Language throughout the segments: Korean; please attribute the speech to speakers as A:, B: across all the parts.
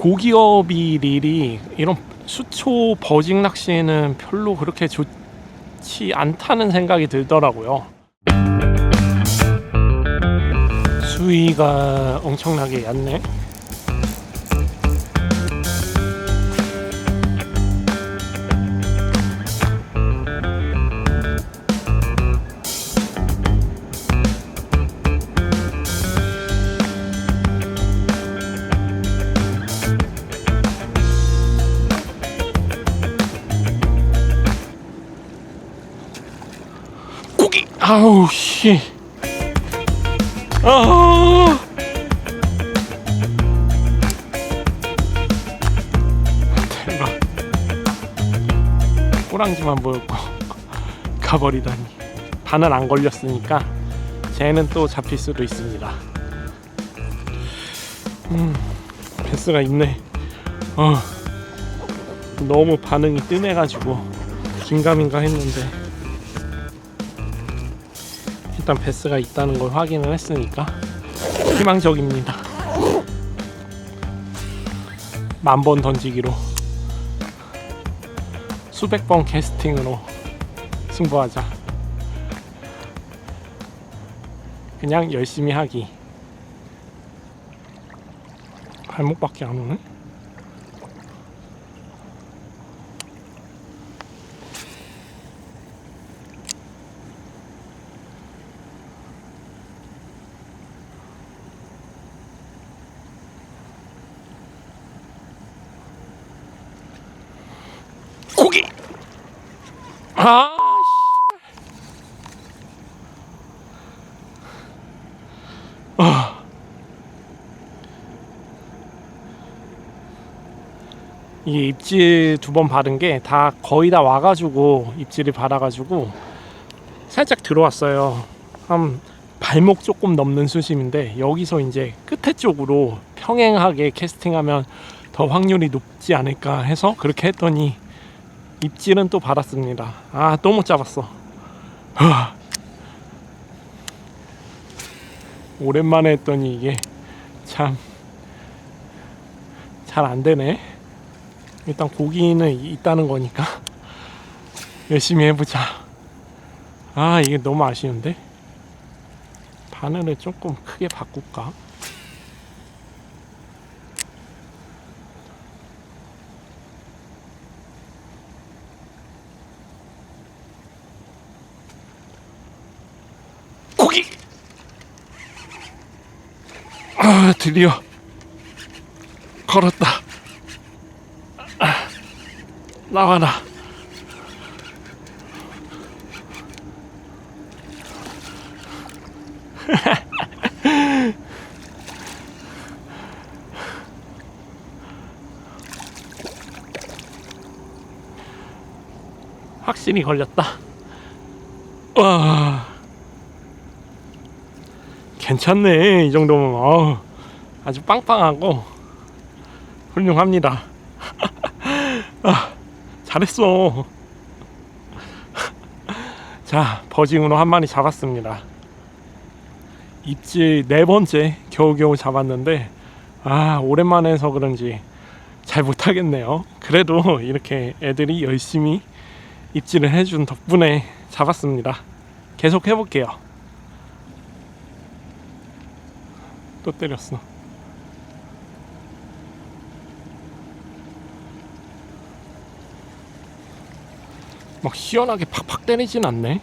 A: 고기업이 릴이 이런 수초 버징 낚시에는 별로 그렇게 좋지 않다는 생각이 들더라고요. 수위가 엄청나게 얕네. 아우 씨. 아. 대박. 꼬랑지만 보였고 가버리다니. 반은 안 걸렸으니까 쟤는 또 잡힐 수도 있습니다. 음, 패스가 있네. 어, 너무 반응이 뜸해가지고 긴가민가 했는데 일단 베스가 있다는 걸 확인을 했으니까 희망적입니다. 만 번 던지기로 수백 번 캐스팅으로 승부하자. 그냥 열심히 하기. 발목밖에 안 오네. 아. 이게 입질 두 번 바른 게 다 거의 다 와가지고 입질이 받아가지고 살짝 들어왔어요. 한 발목 조금 넘는 수심인데 여기서 이제 끝에 쪽으로 평행하게 캐스팅하면 더 확률이 높지 않을까 해서 그렇게 했더니 입질은 또 받았습니다. 아, 또 못 잡았어. 하. 오랜만에 했더니 이게 참 잘 안 되네. 일단 고기는 있다는 거니까 열심히 해보자. 아, 이게 너무 아쉬운데? 바늘을 조금 크게 바꿀까? 아, 드디어 걸었다. 아, 나와라. 확실히 걸렸다. 와. 괜찮네 이 정도면. 어우, 아주 빵빵하고 훌륭합니다. 아, 잘했어. 자 버징으로 한 마리 잡았습니다. 입질 네 번째 겨우겨우 잡았는데 아 오랜만에 해서 그런지 잘 못하겠네요. 그래도 이렇게 애들이 열심히 입질을 해준 덕분에 잡았습니다. 계속 해볼게요 또 때렸어. 막 시원하게 팍팍 때리진 않네.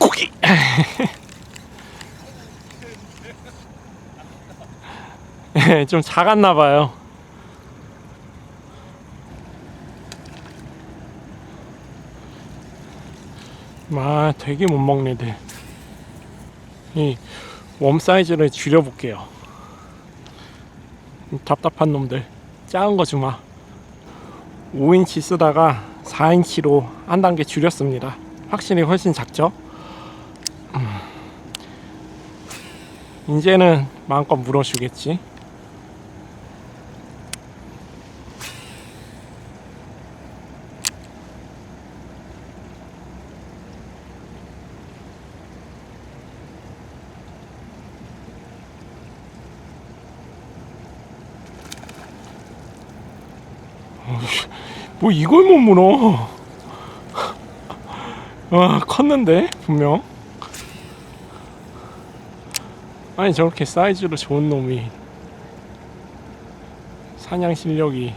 A: 고기. 좀 작았나 봐요. 아 되게 못 먹네 들. 이웜 사이즈를 줄여볼게요. 답답한 놈들. 작은 거 주마. 5인치 쓰다가 4인치로 한 단계 줄였습니다. 확실히 훨씬 작죠? 음. 이제는 마음껏 물어주겠지 뭐 이걸 못 물어. 와 컸는데 분명. 아니 저렇게 사이즈로 좋은 놈이 사냥 실력이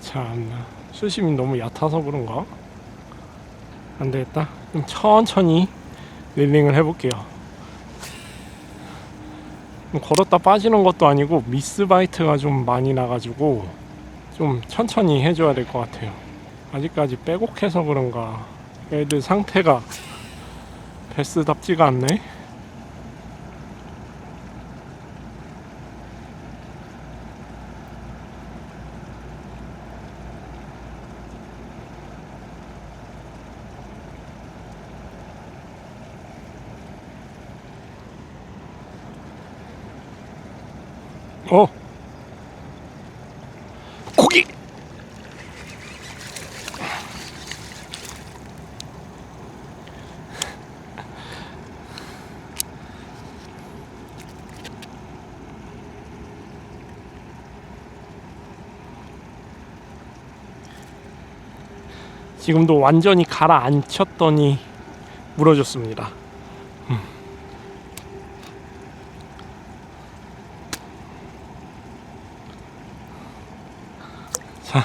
A: 참나. 수심이 너무 얕아서 그런가? 안 되겠다. 좀 천천히 릴링을 해볼게요. 걸었다 빠지는 것도 아니고 미스 바이트가 좀 많이 나가지고 좀 천천히 해줘야 될 것 같아요. 아직까지 빼곡해서 그런가. 애들 상태가 베스답지가 않네. 어 지금도 완전히 가라앉혔더니 물어줬습니다. 음. 자,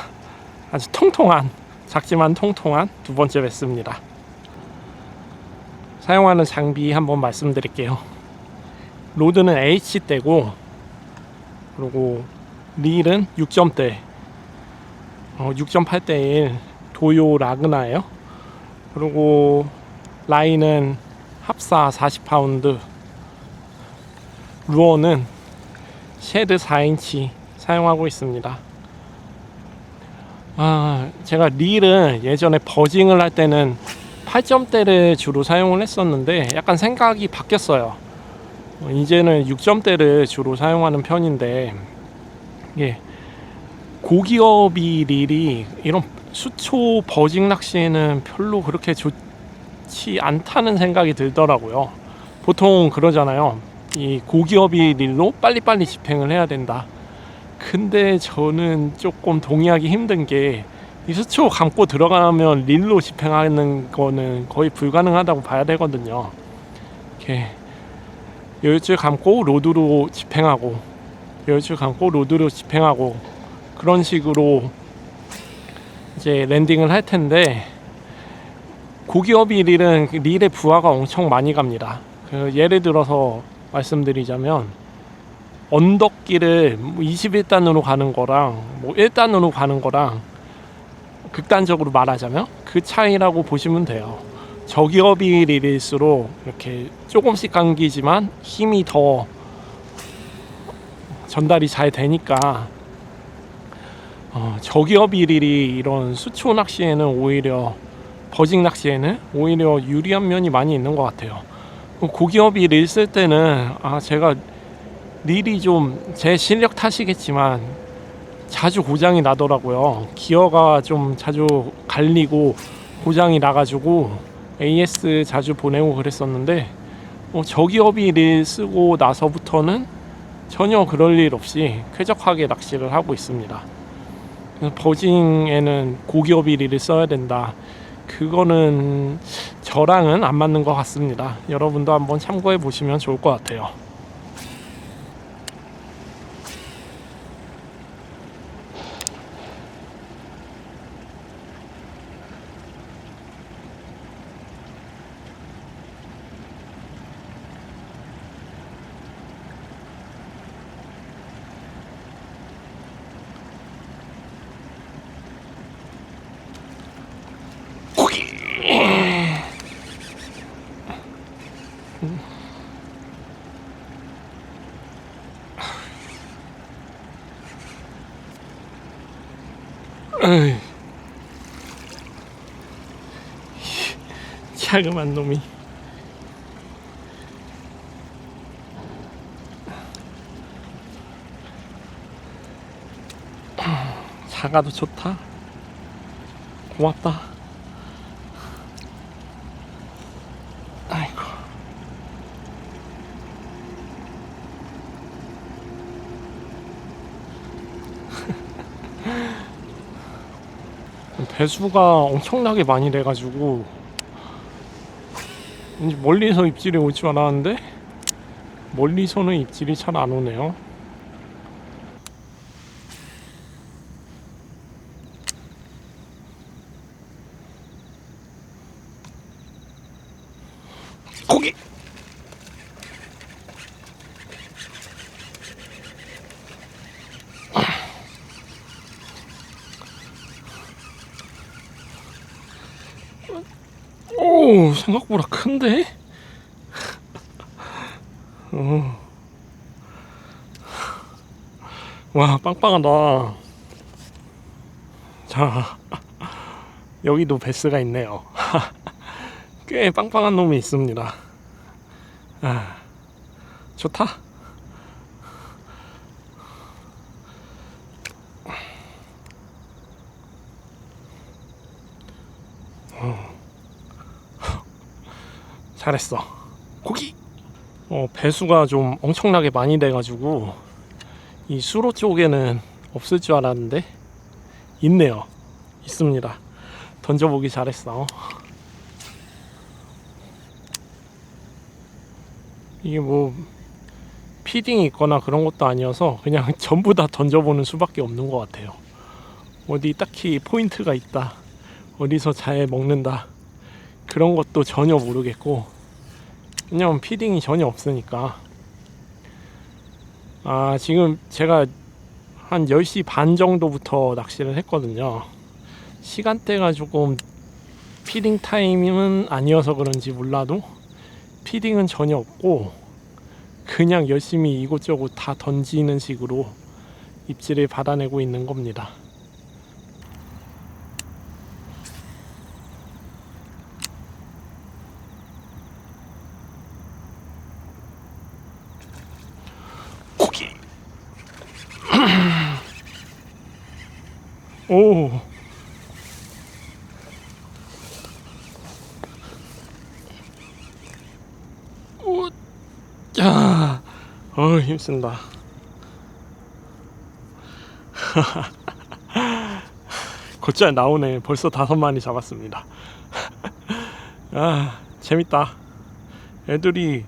A: 아주 통통한 작지만 통통한 두 번째 베스입니다. 사용하는 장비 한번 말씀드릴게요. 로드는 H대고 그리고 릴은 6점대 어, 6.8대 1 도요 라그나예요. 그리고 라인은 합사 40파운드 루어는 쉐드 4인치 사용하고 있습니다. 아, 제가 릴은 예전에 버징을 할 때는 8점대를 주로 사용을 했었는데 약간 생각이 바뀌었어요. 어, 이제는 6점대를 주로 사용하는 편인데 이게 고기업이 릴이 이런 수초 버징 낚시에는 별로 그렇게 좋지 않다는 생각이 들더라고요. 보통 그러잖아요. 이 고기업이 릴로 빨리빨리 집행을 해야 된다. 근데 저는 조금 동의하기 힘든 게 이 수초 감고 들어가면 릴로 집행하는 거는 거의 불가능하다고 봐야 되거든요. 이렇게 열줄 감고 로드로 집행하고 열줄 감고 로드로 집행하고 그런 식으로 이제 랜딩을 할 텐데 고기업이 릴은 릴의 부하가 엄청 많이 갑니다. 그 예를 들어서 말씀드리자면 언덕길을 뭐 21단으로 가는 거랑 뭐 1단으로 가는 거랑 극단적으로 말하자면 그 차이라고 보시면 돼요. 저기업이 릴일수록 이렇게 조금씩 감기지만 힘이 더 전달이 잘 되니까 어, 저기업이 릴이 이런 수초 낚시에는 오히려 버징 낚시에는 오히려 유리한 면이 많이 있는 것 같아요. 고기업이 릴쓸 때는 아 제가 릴이 좀 제 실력 탓이겠지만 자주 고장이 나더라고요. 기어가 좀 자주 갈리고 고장이 나가지고 AS 자주 보내고 그랬었는데 어, 저기업이 릴 쓰고 나서부터는 전혀 그럴 일 없이 쾌적하게 낚시를 하고 있습니다. 버징에는 고기업이 릴을 써야 된다. 그거는 저랑은 안 맞는 것 같습니다. 여러분도 한번 참고해 보시면 좋을 것 같아요. 자그만 놈이. 작아도 좋다. 고맙다 배수가 엄청나게 많이 돼가지고 왠지 멀리서 입질이 올 줄 알았는데 멀리서는 입질이 잘 안 오네요. 고기! 오 생각보다 큰데? 어. 와 빵빵하다. 자 여기도 베스가 있네요. 꽤 빵빵한 놈이 있습니다. 아, 좋다 잘했어. 고기. 어, 배수가 좀 엄청나게 많이 돼가지고 이 수로 쪽에는 없을 줄 알았는데 있네요. 있습니다. 던져보기 잘했어. 이게 뭐 피딩이 있거나 그런 것도 아니어서 그냥 전부 다 던져보는 수밖에 없는 것 같아요. 어디 딱히 포인트가 있다. 어디서 잘 먹는다. 그런 것도 전혀 모르겠고 왜냐면 피딩이 전혀 없으니까. 아 지금 제가 한 10시 반 정도부터 낚시를 했거든요. 시간대가 조금 피딩 타임은 아니어서 그런지 몰라도 피딩은 전혀 없고 그냥 열심히 이곳저곳 다 던지는 식으로 입질을 받아내고 있는 겁니다 오. 오. 야. 어, 힘쓴다. 곧잘 나오네. 벌써 다섯 마리 잡았습니다. 아, 재밌다. 애들이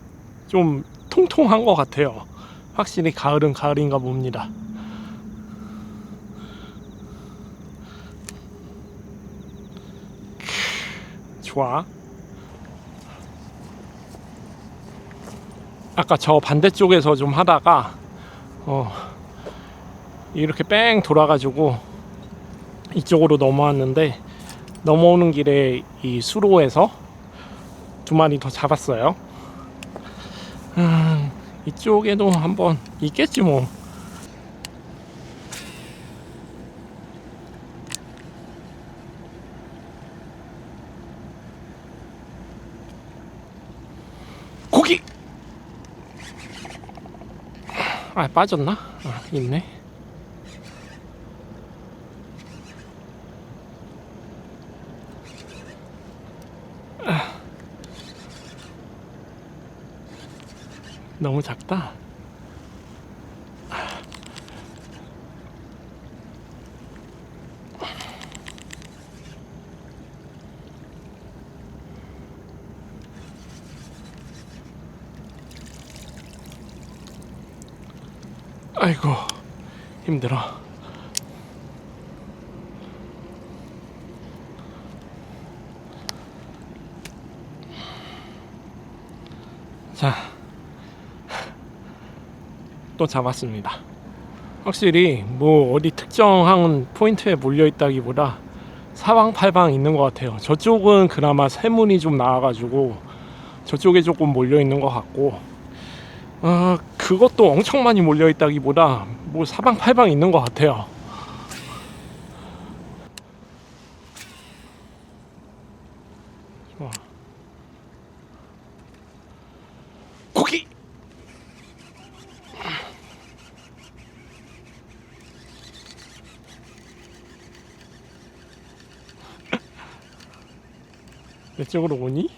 A: 좀 통통한 것 같아요. 확실히 가을은 가을인가 봅니다. 좋아. 아까 저 반대쪽에서 좀 하다가 어 이렇게 뺑 돌아가지고 이쪽으로 넘어왔는데 넘어오는 길에 이 수로에서 두 마리 더 잡았어요. 음, 이쪽에도 한번 있겠지 뭐. 고기. 아 빠졌나? 아 있네. 너무 작다. 아이고 힘들어. 자. 또 잡았습니다. 확실히 뭐 어디 특정한 포인트에 몰려 있다기보다 사방팔방 있는 것 같아요. 저쪽은 그나마 새문이 좀 나와가지고 저쪽에 조금 몰려 있는 것 같고, 어, 그것도 엄청 많이 몰려 있다기보다 뭐 사방팔방 있는 것 같아요. 좋아. 고기! 내 쪽으로 오니?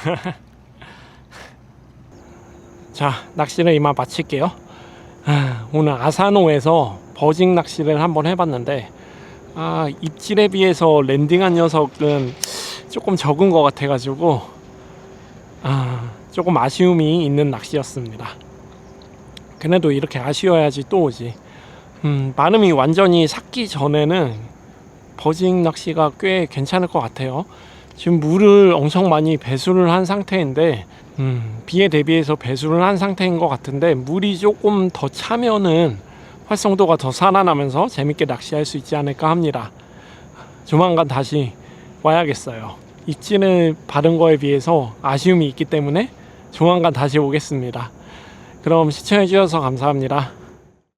A: 자, 낚시를 이만 마칠게요. 아, 오늘 아사노에서 버징 낚시를 한번 해봤는데, 아, 입질에 비해서 랜딩한 녀석은 조금 적은 것 같아 가지고, 아, 조금 아쉬움이 있는 낚시였습니다. 그래도 이렇게 아쉬워야지 또 오지. 음, 마름이 완전히 삭기 전에는 버징 낚시가 꽤 괜찮을 것 같아요. 지금 물을 엄청 많이 배수를 한 상태인데 음, 비에 대비해서 배수를 한 상태인 것 같은데 물이 조금 더 차면은 활성도가 더 살아나면서 재밌게 낚시할 수 있지 않을까 합니다. 조만간 다시 와야겠어요. 입질을 받은 거에 비해서 아쉬움이 있기 때문에 조만간 다시 오겠습니다. 그럼 시청해 주셔서 감사합니다.